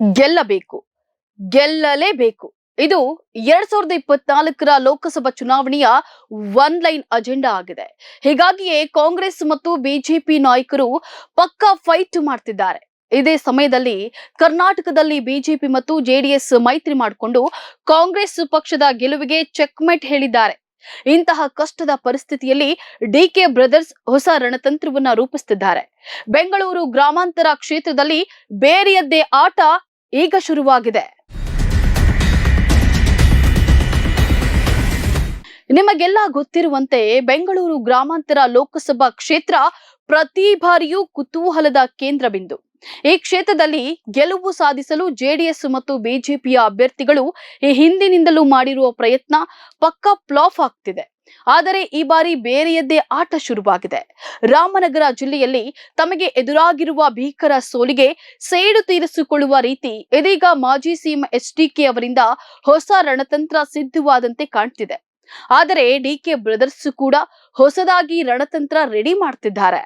ಗೆಲ್ಲಬೇಕು. ಗೆಲ್ಲಲೇಬೇಕು. ಇದು ಎರಡ್ ಸಾವಿರದ ಇಪ್ಪತ್ನಾಲ್ಕರ ಲೋಕಸಭಾ ಚುನಾವಣೆಯ ಒನ್ ಲೈನ್ ಅಜೆಂಡಾ ಆಗಿದೆ. ಹೀಗಾಗಿಯೇ ಕಾಂಗ್ರೆಸ್ ಮತ್ತು ಬಿಜೆಪಿ ನಾಯಕರು ಪಕ್ಕಾ ಫೈಟ್ ಮಾಡ್ತಿದ್ದಾರೆ. ಇದೇ ಸಮಯದಲ್ಲಿ ಕರ್ನಾಟಕದಲ್ಲಿ ಬಿಜೆಪಿ ಮತ್ತು ಜೆಡಿಎಸ್ ಮೈತ್ರಿ ಮಾಡಿಕೊಂಡು ಕಾಂಗ್ರೆಸ್ ಪಕ್ಷದ ಗೆಲುವಿಗೆ ಚೆಕ್ಮೇಟ್ ಹೇಳಿದ್ದಾರೆ. ಇಂತಹ ಕಷ್ಟದ ಪರಿಸ್ಥಿತಿಯಲ್ಲಿ ಡಿಕೆ ಬ್ರದರ್ಸ್ ಹೊಸ ರಣತಂತ್ರವನ್ನ ರೂಪಿಸುತ್ತಿದ್ದಾರೆ ಬೆಂಗಳೂರು ಗ್ರಾಮಾಂತರ ಕ್ಷೇತ್ರದಲ್ಲಿ ಬೇರೆಯದ್ದೇ ಆಟ ಈಗ ಶುರುವಾಗಿದೆ. ನಿಮಗೆಲ್ಲ ಗೊತ್ತಿರುವಂತೆ ಬೆಂಗಳೂರು ಗ್ರಾಮಾಂತರ ಲೋಕಸಭಾ ಕ್ಷೇತ್ರ ಪ್ರತಿ ಬಾರಿಯೂ ಕುತೂಹಲದ ಕೇಂದ್ರ ಬಿಂದು ಈ ಕ್ಷೇತ್ರದಲ್ಲಿ ಗೆಲುವು ಸಾಧಿಸಲು ಜೆಡಿಎಸ್ ಮತ್ತು ಬಿಜೆಪಿಯ ಅಭ್ಯರ್ಥಿಗಳು ಈ ಹಿಂದಿನಿಂದಲೂ ಮಾಡಿರುವ ಪ್ರಯತ್ನ ಪಕ್ಕಾ ಫ್ಲಾಫ್ ಆಗ್ತಿದೆ. ಆದರೆ ಈ ಬಾರಿ ಬೇರೆಯದ್ದೇ ಆಟ ಶುರುವಾಗಿದೆ. ರಾಮನಗರ ಜಿಲ್ಲೆಯಲ್ಲಿ ತಮಗೆ ಎದುರಾಗಿರುವ ಭೀಕರ ಸೋಲಿಗೆ ಸೇಡು ತೀರಿಸಿಕೊಳ್ಳುವ ರೀತಿ ಇದೀಗ ಮಾಜಿ ಸಿಎಂ ಎಚ್ಡಿಕೆ ಅವರಿಂದ ಹೊಸ ರಣತಂತ್ರ ಸಿದ್ಧವಾದಂತೆ ಕಾಣ್ತಿದೆ. ಆದರೆ ಡಿಕೆ ಬ್ರದರ್ಸ್ ಕೂಡ ಹೊಸದಾಗಿ ರಣತಂತ್ರ ರೆಡಿ ಮಾಡ್ತಿದ್ದಾರೆ.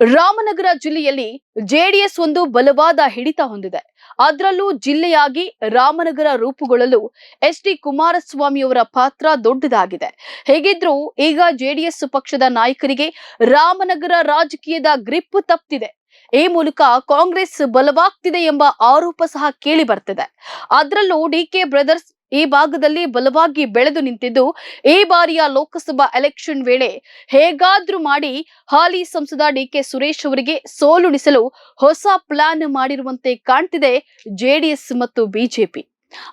ರಾಮನಗರ ಜಿಲ್ಲೆಯಲ್ಲಿ ಜೆಡಿಎಸ್ ಒಂದು ಬಲವಾದ ಹಿಡಿತ ಹೊಂದಿದೆ. ಅದರಲ್ಲೂ ಜಿಲ್ಲೆಯಾಗಿ ರಾಮನಗರ ರೂಪುಗೊಳ್ಳಲು ಎಸ್ ಡಿ ಕುಮಾರಸ್ವಾಮಿ ಅವರ ಪಾತ್ರ ದೊಡ್ಡದಾಗಿದೆ. ಹೇಗಿದ್ರೂ ಈಗ ಜೆಡಿಎಸ್ ಪಕ್ಷದ ನಾಯಕರಿಗೆ ರಾಮನಗರ ರಾಜಕೀಯದ ಗ್ರಿಪ್ ತಪ್ಪಿದೆ ಈ ಮೂಲಕ ಕಾಂಗ್ರೆಸ್ ಬಲವಾಗ್ತಿದೆ ಎಂಬ ಆರೋಪ ಸಹ ಕೇಳಿ ಬರ್ತಿದೆ. ಅದರಲ್ಲೂ ಡಿಕೆ ಬ್ರದರ್ಸ್ ಈ ಭಾಗದಲ್ಲಿ ಬಲವಾಗಿ ಬೆಳೆದು ನಿಂತಿದ್ದು ಈ ಬಾರಿಯ ಲೋಕಸಭಾ ಎಲೆಕ್ಷನ್ ವೇಳೆ ಹೇಗಾದ್ರೂ ಮಾಡಿ ಹಾಲಿ ಸಂಸದ ಡಿಕೆ ಸುರೇಶ್ ಅವರಿಗೆ ಸೋಲುಣಿಸಲು ಹೊಸ ಪ್ಲಾನ್ ಮಾಡಿರುವಂತೆ ಕಾಣ್ತಿದೆ ಜೆಡಿಎಸ್ ಮತ್ತು ಬಿಜೆಪಿ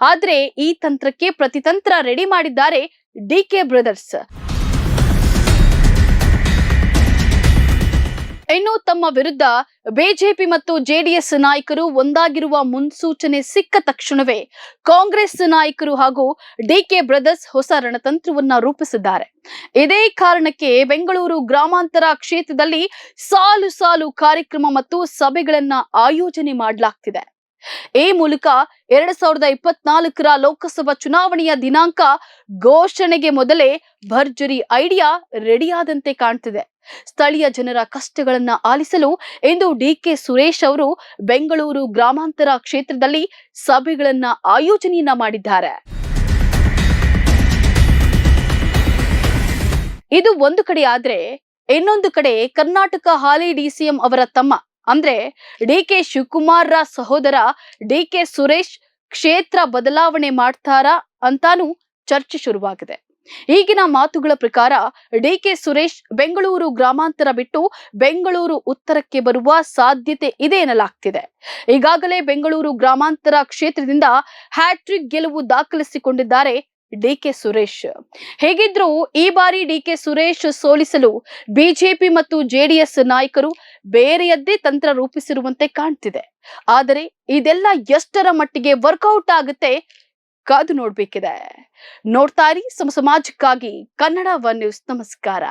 ಆದ್ರೆ ಈ ತಂತ್ರಕ್ಕೆ ಪ್ರತಿತಂತ್ರ ರೆಡಿ ಮಾಡಿದ್ದಾರೆ ಡಿಕೆ ಬ್ರದರ್ಸ್. ಇನ್ನು ತಮ್ಮ ವಿರುದ್ಧ ಬಿಜೆಪಿ ಮತ್ತು ಜೆಡಿಎಸ್ ನಾಯಕರು ಒಂದಾಗಿರುವ ಮುನ್ಸೂಚನೆ ಸಿಕ್ಕ ತಕ್ಷಣವೇ ಕಾಂಗ್ರೆಸ್ ನಾಯಕರು ಹಾಗೂ ಡಿಕೆ ಬ್ರದರ್ಸ್ ಹೊಸ ರಣತಂತ್ರವನ್ನ ರೂಪಿಸಿದ್ದಾರೆ. ಇದೇ ಕಾರಣಕ್ಕೆ ಬೆಂಗಳೂರು ಗ್ರಾಮಾಂತರ ಕ್ಷೇತ್ರದಲ್ಲಿ ಸಾಲು ಸಾಲು ಕಾರ್ಯಕ್ರಮ ಮತ್ತು ಸಭೆಗಳನ್ನ ಆಯೋಜನೆ ಮಾಡಲಾಗ್ತಿದೆ. ಈ ಮೂಲಕ ಎರಡ್ ಸಾವಿರದ ಇಪ್ಪತ್ನಾಲ್ಕರ ಲೋಕಸಭಾ ಚುನಾವಣೆಯ ದಿನಾಂಕ ಘೋಷಣೆಗೆ ಮೊದಲೇ ಭರ್ಜರಿ ಐಡಿಯಾ ರೆಡಿಯಾದಂತೆ ಕಾಣ್ತಿದೆ. ಸ್ಥಳೀಯ ಜನರ ಕಷ್ಟಗಳನ್ನ ಆಲಿಸಲು ಇಂದು ಡಿಕೆ ಸುರೇಶ್ ಅವರು ಬೆಂಗಳೂರು ಗ್ರಾಮಾಂತರ ಕ್ಷೇತ್ರದಲ್ಲಿ ಸಭೆಗಳನ್ನ ಆಯೋಜನೆಯನ್ನ ಮಾಡಿದ್ದಾರೆ. ಇದು ಒಂದು ಕಡೆ ಆದ್ರೆ ಇನ್ನೊಂದು ಕಡೆ ಕರ್ನಾಟಕ ಹಾಲಿ ಡಿಸಿಎಂ ಅವರ ತಮ್ಮ ಅಂದ್ರೆ ಡಿಕೆ ಶಿವಕುಮಾರ್ ರ ಸಹೋದರ ಡಿಕೆ ಸುರೇಶ್ ಕ್ಷೇತ್ರ ಬದಲಾವಣೆ ಮಾಡ್ತಾರಾ ಅಂತಾನೂ ಚರ್ಚೆ ಶುರುವಾಗಿದೆ. ಈಗಿನ ಮಾತುಗಳ ಪ್ರಕಾರ ಡಿಕೆ ಸುರೇಶ್ ಬೆಂಗಳೂರು ಗ್ರಾಮಾಂತರ ಬಿಟ್ಟು ಬೆಂಗಳೂರು ಉತ್ತರಕ್ಕೆ ಬರುವ ಸಾಧ್ಯತೆ ಇದೆ ಎನ್ನಲಾಗ್ತಿದೆ. ಈಗಾಗಲೇ ಬೆಂಗಳೂರು ಗ್ರಾಮಾಂತರ ಕ್ಷೇತ್ರದಿಂದ ಹ್ಯಾಟ್ರಿಕ್ ಗೆಲುವು ದಾಖಲಿಸಿಕೊಂಡಿದ್ದಾರೆ ಡಿಕೆ ಸುರೇಶ್. ಹೇಗಿದ್ರೂ ಈ ಬಾರಿ ಡಿಕೆ ಸುರೇಶ್ ಸೋಲಿಸಲು ಬಿಜೆಪಿ ಮತ್ತು ಜೆಡಿಎಸ್ ನಾಯಕರು ಬೇರೆಯದ್ದೇ ತಂತ್ರ ರೂಪಿಸಿರುವಂತೆ ಕಾಣ್ತಿದೆ. ಆದರೆ ಇದೆಲ್ಲ ಎಷ್ಟರ ಮಟ್ಟಿಗೆ ವರ್ಕೌಟ್ ಆಗುತ್ತೆ ಕಾದು ನೋಡ್ಬೇಕಿದೆ. ನೋಡ್ತಾರಿ ಸಮ ಸಮಾಜಕ್ಕಾಗಿ ಕನ್ನಡ ಒನ್ ನ್ಯೂಸ್ ನಮಸ್ಕಾರ.